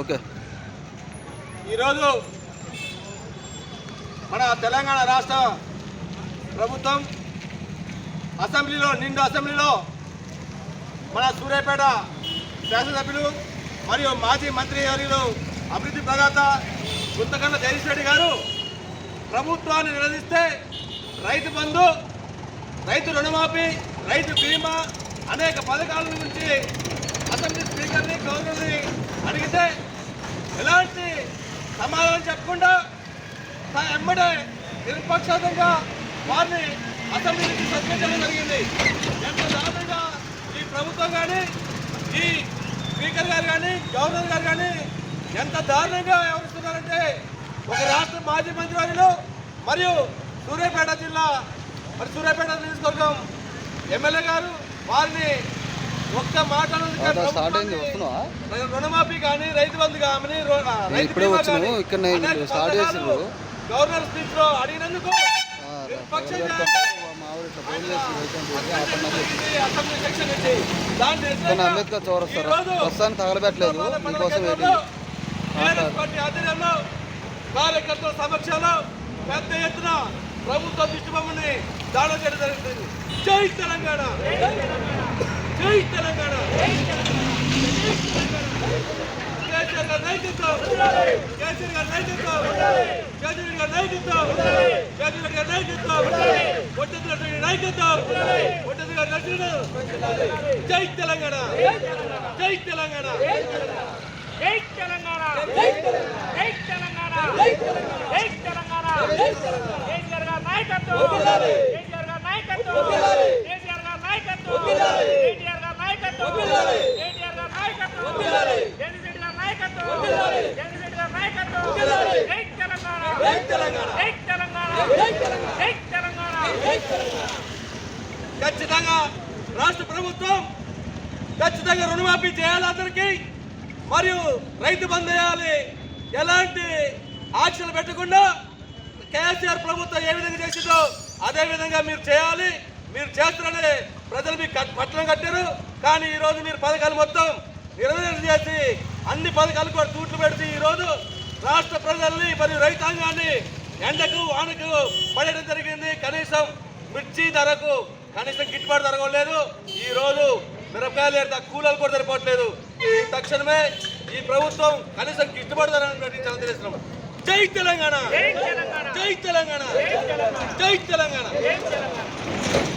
Okay. ఈరోజు మన తెలంగాణ రాష్ట్ర ప్రభుత్వం అసెంబ్లీలో నిండు అసెంబ్లీలో మన సూర్యాపేట శాసనసభ్యులు మరియు మాజీ మంత్రి వర్యులు అభివృద్ధి ప్రదాత గుంతకన్న జగదీష్ రెడ్డి గారు ప్రభుత్వాన్ని నిలదీస్తే రైతు బంధు రైతు రుణమాఫీ రైతు బీమా అనేక పథకాల గురించి ఎమ్మడే నిరుపక్షాతంగా వారిని అసెంబ్లీ నుంచి సస్పెండ్ జరిగింది. ఎంత దారుణంగా ఈ ప్రభుత్వం కానీ ఈ స్పీకర్ గారు కానీ గవర్నర్ గారు కానీ ఎంత దారుణంగా వ్యవహరిస్తున్నారంటే ఒక రాష్ట్ర మాజీ మంత్రివర్యులు మరియు సూర్యాపేట జిల్లా మరి సూర్యాపేట నియోజకవర్గం ఎమ్మెల్యే గారు వారిని ఒక్క వస్తున్నావా? రుణమాఫీ కానీ రైతు బంధు కానీ రైతు గవర్నర్ స్పీచ్లో అడిగినందుకు అంబేద్కర్ చౌరస్తారా ఈరోజు ప్రస్తుతానికి తగలబెట్టలేదు. మీకోసం ఆధ్వర్యంలో కార్యకర్తల సమక్షంలో పెద్ద ఎత్తున ప్రభుత్వ దిష్టిబొమ్మని దాడులు చేయడం జరుగుతుంది. జై తెలంగాణ! జై తెలంగాణ! కేసీఆర్ గారి నాయకత్వం కేసీఆర్ గారి నాయకత్వం కేసీఆర్ గారి నాయకత్వం కేసీఆర్ గారి నాయకత్వం పొట్టెత్తుల నాయకత్వం పొట్టెత్తుల గారి నడుచుడు జై తెలంగాణ. జై తెలంగాణ. జై తెలంగాణ. జై తెలంగాణ. జై తెలంగాణ. కేసీఆర్ గారి నాయకత్వం. కేసీఆర్ గారి నాయకత్వం. కేసీఆర్ గారి నాయకత్వం. కేటీఆర్ గారి నాయకత్వం. కేటీఆర్ గారి నాయకత్వం జగన్రెడ్డి గారి నాయకత్వం జగన్రెడ్డి గారి నాయకత్వం జై తెలంగాణ జై తెలంగాణ జై తెలంగాణ జై తెలంగాణ ఖచ్చితంగా రాష్ట్ర ప్రభుత్వం ఖచ్చితంగా రుణమాఫీ చేయాలి అందరికీ. మరియు రైతు బంద్ చేయాలి ఎలాంటి ఆంక్షలు పెట్టకుండా కేసీఆర్ ప్రభుత్వం ఏ విధంగా చేసిందో అదే విధంగా మీరు చేయాలి. మీరు చేస్తారని ప్రజలు మీకు పట్టణం కట్టారు. కానీ ఈరోజు మీరు పథకాలు మొత్తం నిర్వహణ చేసి అన్ని పథకాలు కూడా తూట్లు పెడితే ఈరోజు రాష్ట్ర ప్రజల్ని మరియు రైతాంగాన్ని ఎండకు వానకు పడడం జరిగింది. కనీసం మిర్చి ధరకు కనీసం గిట్టుబాటు ధర కూడా లేదు ఈ రోజు మిరపకాయలు ఎంత కూలలు కూడా సరిపోవట్లేదు. తక్షణమే ఈ ప్రభుత్వం కనీసం గిట్టుబాటు ధర ప్రకటించాలని తెలంగాణ! జై తెలంగాణ! జై తెలంగాణ! జై తెలంగాణ! జై తెలంగాణ!